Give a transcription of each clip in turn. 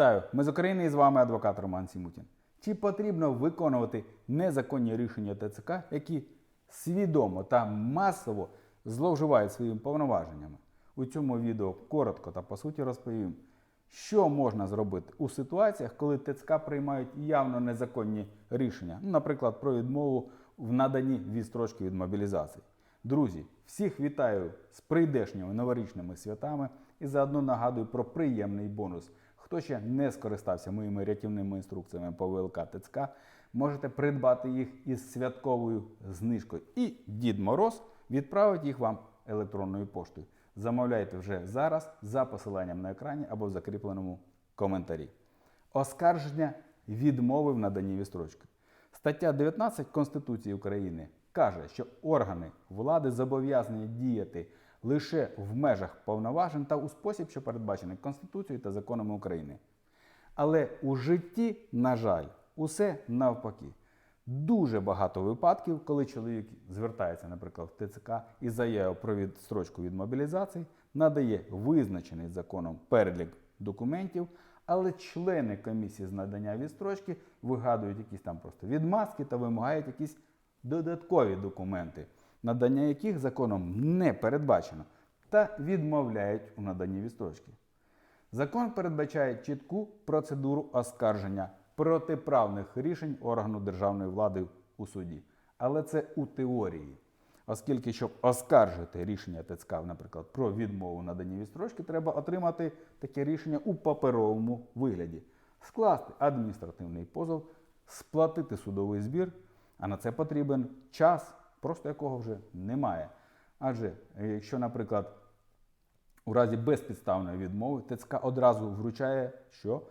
Вітаю! Ми з України і з вами адвокат Роман Сімутін. Чи потрібно виконувати незаконні рішення ТЦК, які свідомо та масово зловживають своїми повноваженнями? У цьому відео коротко та по суті розповім, що можна зробити у ситуаціях, коли ТЦК приймають явно незаконні рішення, ну, наприклад, про відмову в наданні відстрочки від мобілізації. Друзі, всіх вітаю з прийдешніми новорічними святами і заодно нагадую про приємний бонус. Хто ще не скористався моїми рятівними інструкціями по ВЛК ТЦК, можете придбати їх із святковою знижкою. І Дід Мороз відправить їх вам електронною поштою. Замовляйте вже зараз за посиланням на екрані або в закріпленому коментарі. Оскарження відмови в наданні відстрочки. Стаття 19 Конституції України каже, що органи влади зобов'язані діяти лише в межах повноважень та у спосіб, що передбачений Конституцією та законами України. Але у житті, на жаль, усе навпаки. Дуже багато випадків, коли чоловік звертається, наприклад, в ТЦК і заяву про відстрочку від мобілізації, надає визначений законом перелік документів, але члени комісії з надання відстрочки вигадують якісь там просто відмазки та вимагають якісь додаткові документи, надання яких законом не передбачено, та відмовляють у наданні відстрочки. Закон передбачає чітку процедуру оскарження протиправних рішень органу державної влади у суді. Але це у теорії. Оскільки, щоб оскаржити рішення ТЦК, наприклад, про відмову наданні відстрочки, треба отримати таке рішення у паперовому вигляді, скласти адміністративний позов, сплатити судовий збір, а на це потрібен час, просто якого вже немає. Адже е, якщо, наприклад, у разі безпідставної відмови ТЦК одразу вручає що?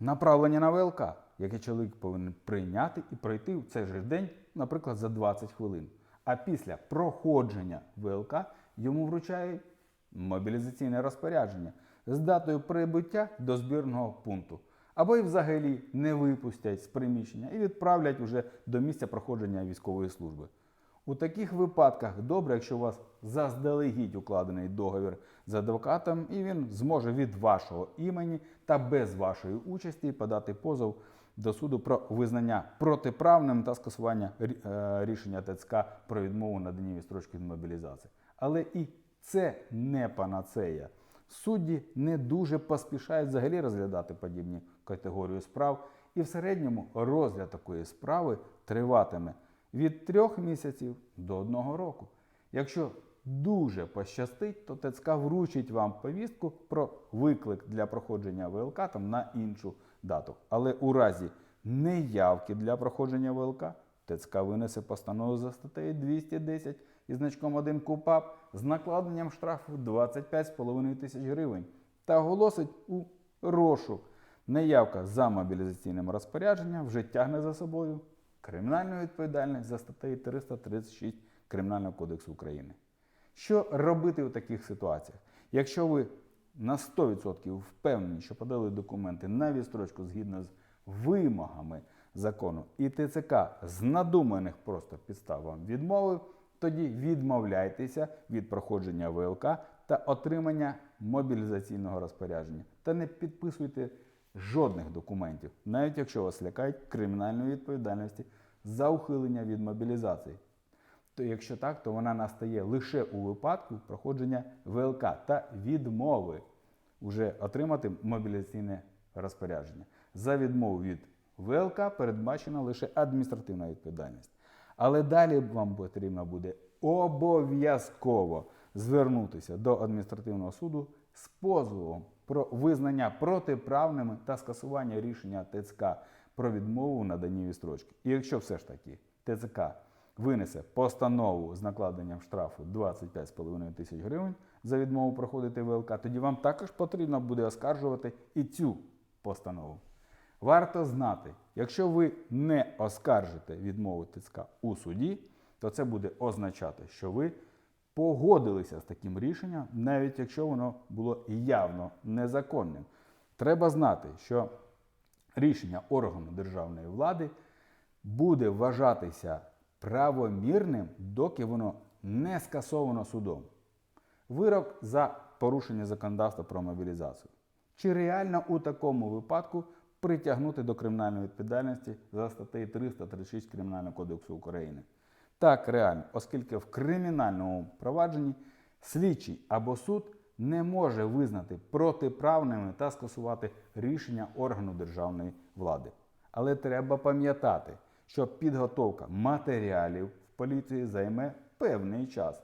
Направлення на ВЛК, яке чоловік повинен прийняти і пройти в цей же день, наприклад, за 20 хвилин. А після проходження ВЛК йому вручають мобілізаційне розпорядження з датою прибуття до збірного пункту. Або й взагалі не випустять з приміщення і відправлять уже до місця проходження військової служби. У таких випадках добре, якщо у вас заздалегідь укладений договір з адвокатом, і він зможе від вашого імені та без вашої участі подати позов до суду про визнання протиправним та скасування е, рішення ТЦК про відмову наданні відстрочки від мобілізації. Але і це не панацея. Судді не дуже поспішають взагалі розглядати подібні категорії справ, і в середньому розгляд такої справи триватиме від трьох місяців до одного року. Якщо дуже пощастить, то ТЦК вручить вам повістку про виклик для проходження ВЛК там на іншу дату. Але у разі неявки для проходження ВЛК ТЦК винесе постанову за статтею 210 із значком 1 КУПАП з накладенням штрафу 25,5 тисяч гривень та оголосить у розшук. Неявка за мобілізаційним розпорядженням вже тягне за собою кримінальну відповідальність за статтею 336 Кримінального кодексу України. Що робити у таких ситуаціях? Якщо ви на 100% впевнені, що подали документи на відстрочку згідно з вимогами закону, і ТЦК з надуманих просто підстав вам відмовив, тоді відмовляйтеся від проходження ВЛК та отримання мобілізаційного розпорядження. Та не підписуйте жодних документів, навіть якщо вас лякають кримінальної відповідальності за ухилення від мобілізації. То якщо так, то вона настає лише у випадку проходження ВЛК та відмови вже отримати мобілізаційне розпорядження. За відмову від ВЛК передбачена лише адміністративна відповідальність. Але далі вам потрібно буде обов'язково звернутися до адміністративного суду з позовом про визнання протиправними та скасування рішення ТЦК про відмову в наданні відстрочки. І якщо все ж таки ТЦК винесе постанову з накладенням штрафу 25,5 тисяч гривень за відмову проходити ВЛК, тоді вам також потрібно буде оскаржувати і цю постанову. Варто знати, якщо ви не оскаржите відмову ТЦК у суді, то це буде означати, що ви погодилися з таким рішенням, навіть якщо воно було явно незаконним. Треба знати, що рішення органу державної влади буде вважатися правомірним, доки воно не скасовано судом. Вирок за порушення законодавства про мобілізацію. Чи реально у такому випадку притягнути до кримінальної відповідальності за статтею 336 Кримінального кодексу України? Так, реально, оскільки в кримінальному провадженні слідчий або суд не може визнати протиправними та скасувати рішення органу державної влади. Але треба пам'ятати, що підготовка матеріалів в поліції займе певний час.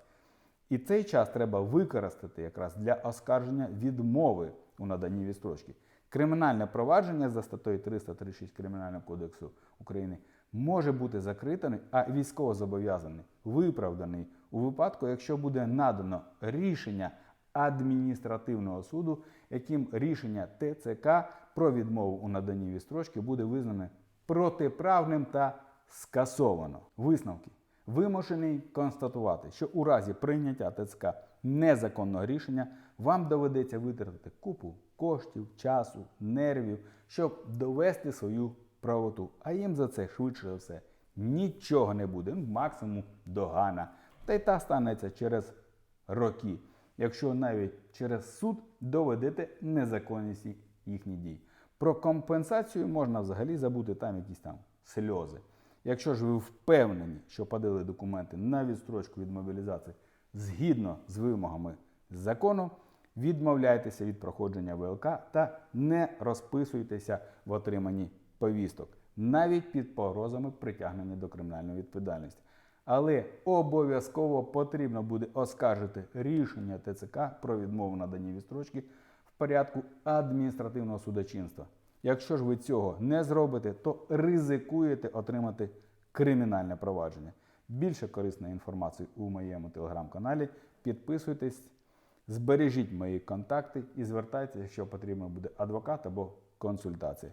І цей час треба використати якраз для оскарження відмови у наданні відстрочки. Кримінальне провадження за статтею 336 Кримінального кодексу України може бути закритим, а військовозобов'язаний виправданий у випадку, якщо буде надано рішення адміністративного суду, яким рішення ТЦК про відмову у наданні відстрочки буде визнане протиправним та скасовано. Висновки. Вимушений констатувати, що у разі прийняття ТЦК незаконного рішення вам доведеться витратити купу коштів, часу, нервів, щоб довести свою правоту. А їм за це швидше за все нічого не буде, максимум догана. Та й та станеться через роки, якщо навіть через суд доведете незаконність їхніх дій. Про компенсацію можна взагалі забути там якісь там сльози. Якщо ж ви впевнені, що подали документи на відстрочку від мобілізації згідно з вимогами закону, відмовляйтеся від проходження ВЛК та не розписуйтеся в отриманні повісток, навіть під погрозами притягнення до кримінальної відповідальності. Але обов'язково потрібно буде оскаржити рішення ТЦК про відмову наданні відстрочки в порядку адміністративного судочинства. Якщо ж ви цього не зробите, то ризикуєте отримати кримінальне провадження. Більше корисної інформації у моєму телеграм-каналі. Підписуйтесь, збережіть мої контакти і звертайтеся, якщо потрібно буде адвокат або консультація.